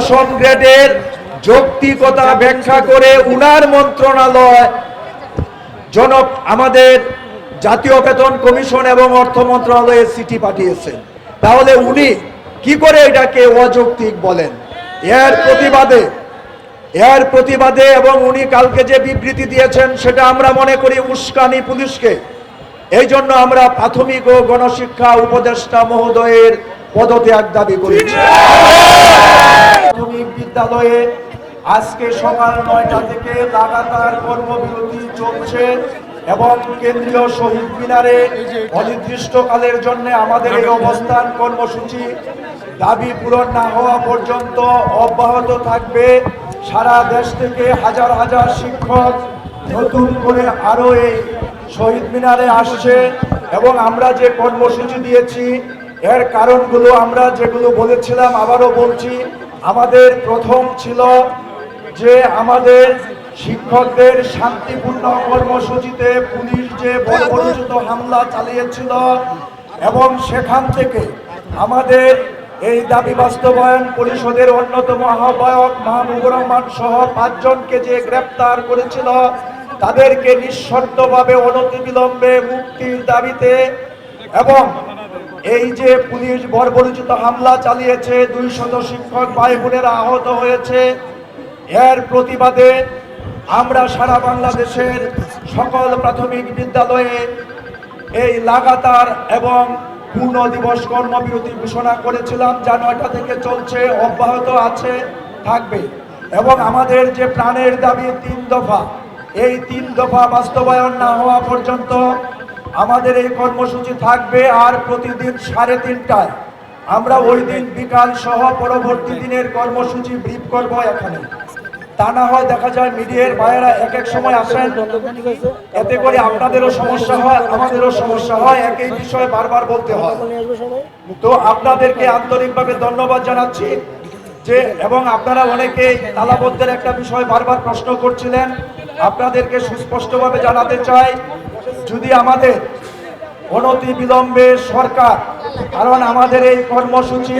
দশম গ্রেডের যৌক্তিকতা ব্যাখ্যা করে উনার মন্ত্রণালয় জনক আমাদের জাতীয় বেতন কমিশন এবং অর্থ মন্ত্রণালয়ে চিঠি পাঠিয়েছেন। তাহলে উনি কি করে এটাকে অযৌক্তিক বলেন? এর প্রতিবাদে এর প্রতিবাদে এবং উনি কালকে যে বিবৃতি দিয়েছেন সেটা আমরা মনে করি উস্কানি পুলিশকে। এই জন্য আমরা প্রাথমিক ও গণশিক্ষা উপদেষ্টা মহোদয়ের পদত্যাগ দাবি করেছি। প্রাথমিক বিদ্যালয়ে আজকে সকাল নয়টা থেকে লাগাতার কর্মবিরতি চলছে এবং কেন্দ্রীয় শহীদ মিনারে অনির্দিষ্টকালের জন্য আমাদের এই অবস্থান কর্মসূচি দাবি পূরণ না হওয়া পর্যন্ত অব্যাহত থাকবে। সারা দেশ থেকে হাজার হাজার শিক্ষক নতুন করে আরও এই শহীদ মিনারে আসছে এবং আমরা যে কর্মসূচি দিয়েছি এর কারণগুলো আমরা যেগুলো বলেছিলাম, আবারও বলছি, আমাদের প্রথম ছিল যে আমাদের শিক্ষকদের শান্তিপূর্ণ কর্মসূচিতে পুলিশ যে বর্বরোচিত হামলা চালিয়েছিল এবং সেখান থেকে আমাদের এই দাবি বাস্তবায়ন পরিষদের অন্যতম আহ্বায়ক মাহবুবুর রহমান সহ পাঁচজনকে যে গ্রেপ্তার করেছিল, তাদেরকে নিঃশর্তভাবে অনতিবিলম্বে মুক্তির দাবিতে এবং এই যে পুলিশ বর্বরোচিত হামলা চালিয়েছে, দুই শত শিক্ষক, ভাই বোনেরা আহত হয়েছে। এর প্রতিবাদে আমরা সারা বাংলাদেশের সকল প্রাথমিক বিদ্যালয়ে এই লাগাতার এবং পূর্ণ দিবস কর্মবিরতি ঘোষণা করেছিলাম, যা নয়টা থেকে চলছে, অব্যাহত আছে, থাকবে। এবং আমাদের যে প্রাণের দাবি, তিন দফা, এই তিন দফা বাস্তবায়ন না হওয়া পর্যন্ত আমাদের এই কর্মসূচি থাকবে আর প্রতিদিন সাড়ে তিনটায়। আমরা ওই দিন বিকাল সহ পরবর্তী দিনের কর্মসূচি ব্রিফ করব এখানে। তা না হয় দেখা যায় মিডিয়ার ভাইয়েরা এক এক সময় আসেন। এতে করে আপনাদেরও সমস্যা হয়, আমাদেরও সমস্যা হয়, একই বিষয়ে বারবার বলতে হয়। তো আপনাদেরকে আন্তরিকভাবে ধন্যবাদ জানাচ্ছি যে, এবং আপনারা অনেকে তালাবদ্ধের একটা বিষয় বারবার প্রশ্ন করছিলেন। আপনাদেরকে সুস্পষ্টভাবে জানাতে চাই যদি আমাদের অনতি বিলম্বে সরকার, কারণ আমাদের এই কর্মসূচি,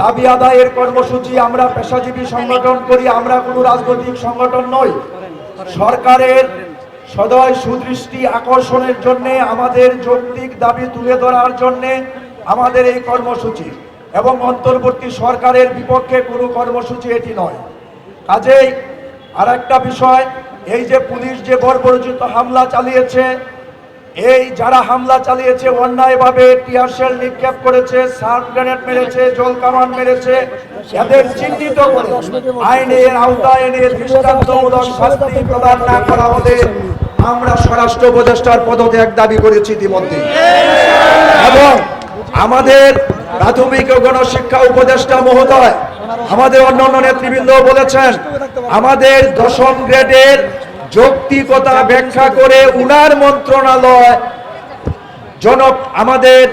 দাবি আদায়ের কর্মসূচি আমরা পেশাজীবী সংগঠন করি, আমরা কোনো রাজনৈতিক সংগঠন নই। সরকারের সদয় সুদৃষ্টি আকর্ষণের জন্যে, আমাদের যৌক্তিক দাবি তুলে ধরার জন্যে আমাদের এই কর্মসূচি এবং অন্তর্বর্তী সরকারের বিপক্ষে কোনো কর্মসূচি এটি নয়। কাজেই আর একটা বিষয় এই যে পুলিশ যে বর্বরচিত হামলা চালিয়েছে, এই যারা হামলা চালিয়েছে, অন্যায়ভাবে টিয়ার শেল নিক্ষেপ করেছে সার্ফ গ্রেনেড মেরেছে, জল কামান মেরেছে এদের চিহ্নিত করে আইনের আওতায় এনে দৃষ্টান্তমূলক শাস্তি প্রদান না করা হলে আমরা স্বরাষ্ট্র উপদেষ্টার পদত্যাগ দাবি করেছি ইতিমধ্যে। এবং আমাদের প্রাথমিক ও গণশিক্ষা উপদেষ্টা মহোদয়, আমাদের অন্যান্য নেতৃবৃন্দ বলেছেন আমাদের দশম গ্রেডের যৌক্তিকতা ব্যাখ্যা করে উনার মন্ত্রণালয় জনক আমাদের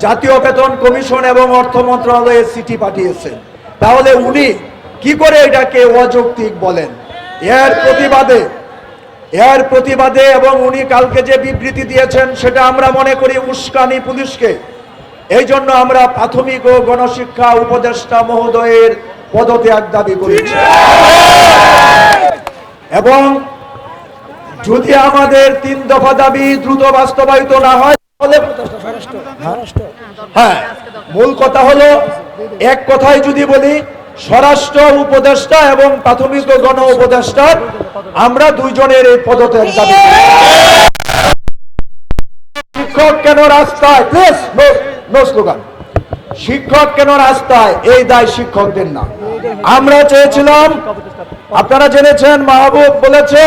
জাতীয় বেতন কমিশন এবং অর্থ মন্ত্রণালয়ে চিঠি পাঠিয়েছেন তাহলে উনি কি করে এটাকে অযৌক্তিক বলেন? এর প্রতিবাদে এর প্রতিবাদে এবং উনি কালকে যে বিবৃতি দিয়েছেন সেটা আমরা মনে করি উস্কানি পুলিশকে। এই জন্য আমরা প্রাথমিক ও গণশিক্ষা উপদেষ্টা মহোদয়ের পদত্যাগ দাবি করেছি। এবং যদি আমাদের তিন দফা দাবি দ্রুত বাস্তবায়িত না হয় হ্যাঁ মূল কথা হলো, এক যদি বলি, স্বরাষ্ট্র উপদেষ্টা এবং প্রাথমিক গণ উপদেষ্টার আমরা দুইজনের এই পদত্যাগ দাবি শিক্ষক কেন রাস্তায় নো স্লোগান শিক্ষক কেন রাস্তায়? এই দায় শিক্ষকদের না। আমরা চেয়েছিলাম, আপনারা জেনেছেন, মাহবুব বলেছে,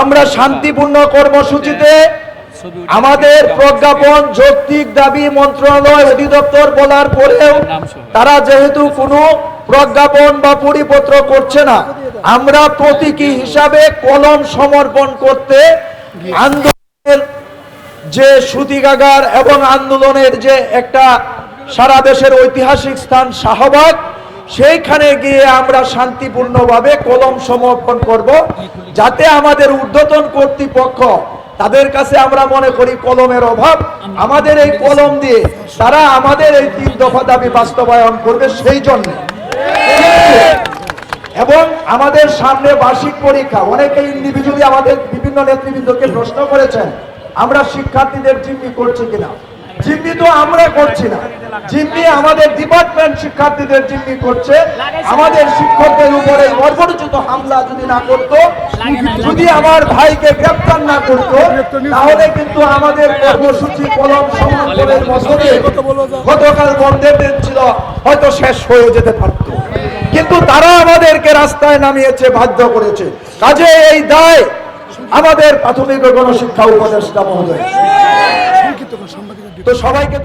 আমরা শান্তিপূর্ণ কর্মসূচিতে আমাদের প্রজ্ঞাপন, যৌক্তিক দাবি, মন্ত্রণালয় অধিদপ্তর বলার পরেও তারা যেহেতু কোনো প্রজ্ঞাপন বা পরিপত্র করছে না, আমরা প্রতীকী হিসাবে কলম সমর্পণ করতে আন্দোলনের যে সুতিকাগার এবং আন্দোলনের যে একটা সারা দেশের ঐতিহাসিক স্থান শাহবাগ সেইখানে গিয়ে আমরা শান্তিপূর্ণভাবে কলম সমর্পণ করব, যাতে আমাদের ঊর্ধ্বতন কর্তৃপক্ষ, তাদের কাছে আমরা মনে করি কলমের অভাব, আমাদের এই কলম দিয়ে তারা আমাদের এই তিন দফা দাবি বাস্তবায়ন করবে সেই জন্য। এবং আমাদের সামনে বার্ষিক পরীক্ষা, অনেকে ইন্ডিভিজুয়ালি আমাদের বিভিন্ন নেতৃবৃন্দকে প্রশ্ন করেছেন, আমরা শিক্ষার্থীদের জিম্মি করছি কিনা। জিম্মি তো আমরা করছি না। জিম্মি আমাদের ডিপার্টমেন্ট শিক্ষার্থীদের জিম্মি করছে। আমাদের শিক্ষকদের উপরে বর্বরচিত হামলা যদি না করতো, যদি আমার ভাইকে গ্রেপ্তার না করতো, তাহলে কিন্তু আমাদের কর্মসূচি কলম সমান্তরের মধ্যে গতকাল বন্ধের দিন ছিল, হয়তো শেষ হয়ে যেতে পারতো। কিন্তু তারা আমাদেরকে রাস্তায় নামিয়েছে, বাধ্য করেছে। কাজে এই দায় আমাদের প্রাথমিক গণশিক্ষা উপদেষ্টা মহোদয়। তো সবাইকে